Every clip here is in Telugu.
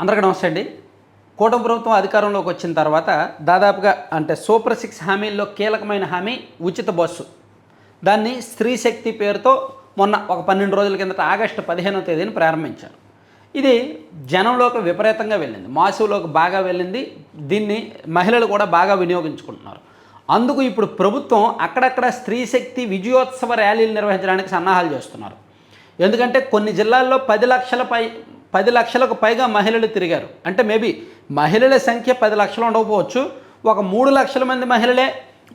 అందరికీ నమస్తే అండి. కూటమి ప్రభుత్వం అధికారంలోకి వచ్చిన తర్వాత దాదాపుగా అంటే సూపర్ సిక్స్ హామీల్లో కీలకమైన హామీ ఉచిత బస్సు. దాన్ని స్త్రీ శక్తి పేరుతో మొన్న ఒక పన్నెండు రోజుల కిందట ఆగస్టు పదిహేనవ తేదీని ప్రారంభించారు. ఇది జనంలోకి విపరీతంగా వెళ్ళింది. మాసులోకి బాగా వెళ్ళింది. దీన్ని మహిళలు కూడా బాగా వినియోగించుకుంటున్నారు. అందుకు ఇప్పుడు ప్రభుత్వం అక్కడక్కడ స్త్రీ శక్తి విజయోత్సవ ర్యాలీలు నిర్వహించడానికి సన్నాహాలు చేస్తున్నారు. ఎందుకంటే కొన్ని జిల్లాల్లో పది లక్షల పై పది లక్షలకు పైగా మహిళలు తిరిగారు. అంటే మేబీ మహిళల సంఖ్య పది లక్షలు ఉండకపోవచ్చు. ఒక మూడు లక్షల మంది మహిళలే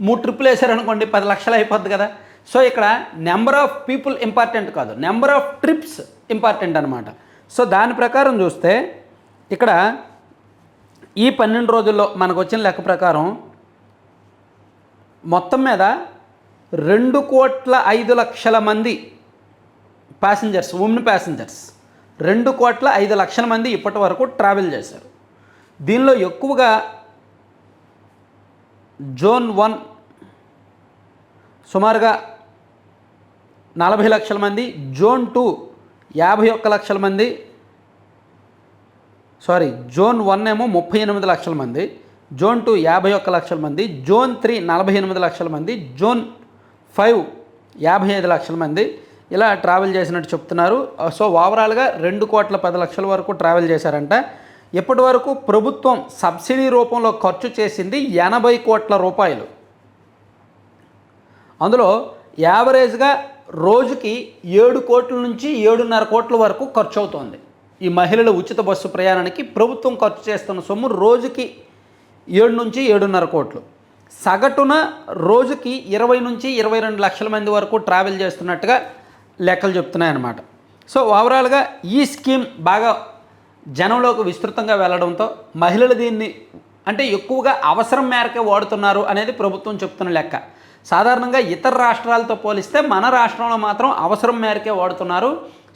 మూడు ట్రిప్పులు వేశారనుకోండి పది లక్షలు అయిపోద్ది కదా. సో ఇక్కడ నెంబర్ ఆఫ్ పీపుల్ ఇంపార్టెంట్ కాదు. నెంబర్ ఆఫ్ ట్రిప్స్ ఇంపార్టెంట్ అనమాట సో దాని ప్రకారం చూస్తే ఇక్కడ ఈ పన్నెండు రోజుల్లో మనకు వచ్చిన లెక్క ప్రకారం మొత్తం మీద రెండు కోట్ల ఐదు లక్షల మంది ప్యాసింజర్స్ ఉమెన్ ప్యాసింజర్స్ రెండు కోట్ల ఐదు లక్షల మంది ఇప్పటి వరకు ట్రావెల్ చేశారు. దీనిలో ఎక్కువగా జోన్ వన్ సుమారుగా నలభై లక్షల మంది జోన్ టూ యాభై ఒక్క లక్షల మంది సారీ జోన్ వన్ ఏమో ముప్పై ఎనిమిది లక్షల మంది జోన్ టూ యాభై ఒక్క లక్షల మంది జోన్ త్రీ నలభై ఎనిమిది లక్షల మంది జోన్ ఫైవ్ యాభై ఐదు లక్షల మంది ఇలా ట్రావెల్ చేసినట్టు చెప్తున్నారు. సో ఓవరాల్గా రెండు కోట్ల పది లక్షల వరకు ట్రావెల్ చేశారంట. ఇప్పటి వరకు ప్రభుత్వం సబ్సిడీ రూపంలో ఖర్చు చేసింది ఎనభై కోట్ల రూపాయలు. అందులో యావరేజ్గా రోజుకి ఏడు కోట్ల నుంచి ఏడున్నర కోట్ల వరకు ఖర్చు అవుతోంది. ఈ మహిళల ఉచిత బస్సు ప్రయాణానికి ప్రభుత్వం ఖర్చు చేస్తున్న సొమ్ము రోజుకి ఏడు నుంచి ఏడున్నర కోట్లు. సగటున రోజుకి ఇరవై నుంచి ఇరవై రెండు లక్షల మంది వరకు ట్రావెల్ చేస్తున్నట్టుగా లెక్కలు చెప్తున్నాయన్నమాట. సో ఓవరాల్గా ఈ స్కీమ్ బాగా జనంలోకి విస్తృతంగా వెళ్ళడంతో మహిళలు దీన్ని అంటే ఎక్కువగా అవసరం మేరకే వాడుతున్నారు అనేది ప్రభుత్వం చెప్తున్న లెక్క. సాధారణంగా ఇతర రాష్ట్రాలతో పోలిస్తే మన రాష్ట్రంలో మాత్రం అవసరం మేరకే వాడుతున్నారు.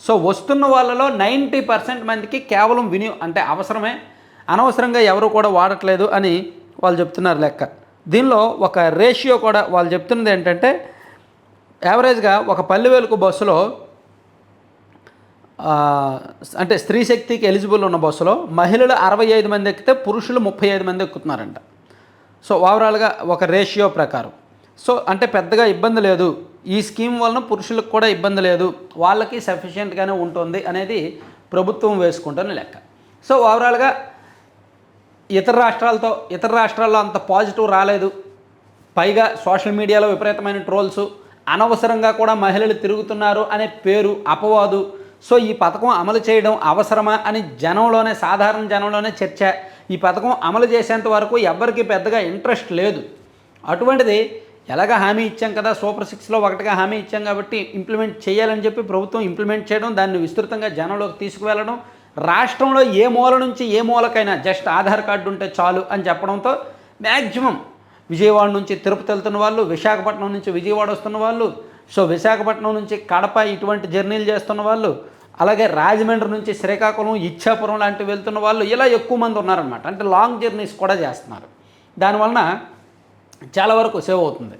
సో వస్తున్న వాళ్ళలో నైంటీ పర్సెంట్ మందికి కేవలం వినియో అంటే అవసరమే. అనవసరంగా ఎవరు కూడా వాడట్లేదు అని వాళ్ళు చెప్తున్నారు లెక్క. దీనిలో ఒక రేషియో కూడా వాళ్ళు చెప్తున్నది ఏంటంటే యావరేజ్గా ఒక పల్లెవేలుకు బస్సులో అంటే స్త్రీ శక్తికి ఎలిజిబుల్ ఉన్న బస్సులో మహిళలు అరవై ఐదు మంది ఎక్కితే పురుషులు ముప్పై ఐదు మంది ఎక్కుతున్నారంట. సో ఓవరాల్గా ఒక రేషియో ప్రకారం. సో అంటే పెద్దగా ఇబ్బంది లేదు. ఈ స్కీమ్ వలన పురుషులకు కూడా ఇబ్బంది లేదు. వాళ్ళకి సఫిషియెంట్గానే ఉంటుంది అనేది ప్రభుత్వం వేసుకుంటున్న లెక్క. సో ఓవరాల్గా ఇతర రాష్ట్రాలతో ఇతర రాష్ట్రాల్లో అంత పాజిటివ్ రాలేదు. పైగా సోషల్ మీడియాలో విపరీతమైన ట్రోల్స్. అనవసరంగా కూడా మహిళలు తిరుగుతున్నారు అనే పేరు అపవాదు. సో ఈ పథకం అమలు చేయడం అవసరమా అని జనంలోనే సాధారణ జనంలోనే చర్చ. ఈ పథకం అమలు చేసేంత వరకు ఎవ్వరికీ పెద్దగా ఇంట్రెస్ట్ లేదు. అటువంటిది ఎలాగ హామీ ఇచ్చాం కదా సూపర్ సిక్స్లో ఒకటిగా హామీ ఇచ్చాం కాబట్టి ఇంప్లిమెంట్ చేయాలని చెప్పి ప్రభుత్వం ఇంప్లిమెంట్ చేయడం దాన్ని విస్తృతంగా జనంలోకి తీసుకువెళ్ళడం రాష్ట్రంలో ఏ మూల నుంచి ఏ మూలకైనా జస్ట్ ఆధార్ కార్డు ఉంటే చాలు అని చెప్పడంతో మ్యాక్సిమం విజయవాడ నుంచి తిరుపతి వెళ్తున్న వాళ్ళు విశాఖపట్నం నుంచి విజయవాడ వస్తున్న వాళ్ళు సో విశాఖపట్నం నుంచి కడప ఇటువంటి జర్నీలు చేస్తున్న వాళ్ళు అలాగే రాజమండ్రి నుంచి శ్రీకాకుళం ఇచ్చాపురం లాంటివి వెళ్తున్న వాళ్ళు ఇలా ఎక్కువ మంది ఉన్నారనమాట అంటే లాంగ్ జర్నీస్ కూడా చేస్తున్నారు. దానివలన చాలా వరకు సేవ్ అవుతుంది.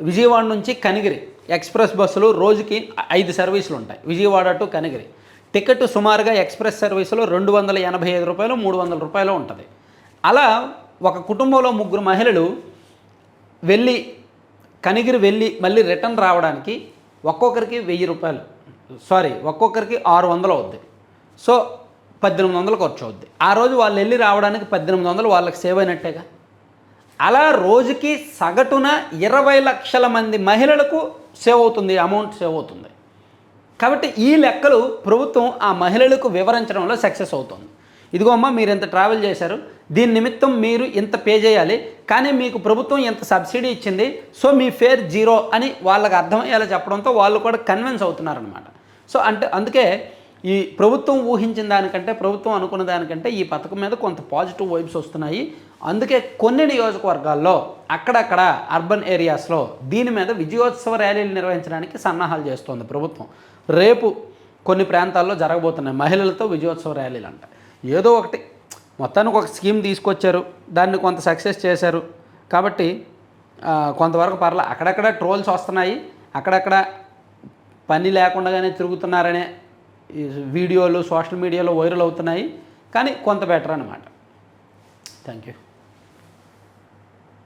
విజయవాడ నుంచి కనిగిరి ఎక్స్ప్రెస్ బస్సులు రోజుకి ఐదు సర్వీసులు ఉంటాయి. విజయవాడ టు కనిగిరి. టికెట్ సుమారుగా ఎక్స్ప్రెస్ సర్వీసులో రెండు వందల ఎనభై ఐదు రూపాయలు మూడు వందల రూపాయలు ఉంటుంది. అలా ఒక కుటుంబంలో ముగ్గురు మహిళలు వెళ్ళి కనిగిరి వెళ్ళి మళ్ళీ రిటర్న్ రావడానికి ఒక్కొక్కరికి వెయ్యి రూపాయలు. సారీ ఒక్కొక్కరికి ఆరు వందలు అవుద్ది. సో పద్దెనిమిది వందలు ఖర్చు అవుద్ది. ఆ రోజు వాళ్ళు వెళ్ళి రావడానికి పద్దెనిమిది వందలు వాళ్ళకి సేవ్ అయినట్టేగా? అలా రోజుకి సగటున ఇరవై లక్షల మంది మహిళలకు సేవ్ అవుతుంది అమౌంట్ సేవ్ అవుతుంది. కాబట్టి ఈ లెక్కలు ప్రభుత్వం ఆ మహిళలకు వివరించడంలో సక్సెస్ అవుతుంది. ఇదిగో అమ్మ మీరు ఇంత ట్రావెల్ చేశారు. దీని నిమిత్తం మీరు ఇంత పే చేయాలి. కానీ మీకు ప్రభుత్వం ఇంత సబ్సిడీ ఇచ్చింది. సో మీ ఫేర్ జీరో అని వాళ్ళకి అర్థమయ్యేలా చెప్పడంతో వాళ్ళు కూడా కన్విన్స్ అవుతున్నారనమాట సో అంటే అందుకే ఈ ప్రభుత్వం ఊహించిన దానికంటే ప్రభుత్వం అనుకున్న దానికంటే ఈ పథకం మీద కొంత పాజిటివ్ వైబ్స్ వస్తున్నాయి. అందుకే కొన్ని నియోజకవర్గాల్లో అక్కడక్కడ అర్బన్ ఏరియాస్లో దీని మీద విజయోత్సవ ర్యాలీలు నిర్వహించడానికి సన్నాహాలు చేస్తోంది ప్రభుత్వం. రేపు కొన్ని ప్రాంతాల్లో జరగబోతున్నాయి. మహిళలతో విజయోత్సవ ర్యాలీలు అంట ఏదో ఒకటి మొత్తానికి ఒక స్కీమ్ తీసుకొచ్చారు. దాన్ని కొంత సక్సెస్ చేశారు. కాబట్టి కొంతవరకు పర్లే అక్కడక్కడ ట్రోల్స్ వస్తున్నాయి. అక్కడక్కడ పని లేకుండానే తిరుగుతున్నారనే వీడియోలు సోషల్ మీడియాలో వైరల్ అవుతున్నాయి. కానీ కొంత బెటర్ అనమాట థ్యాంక్ యూ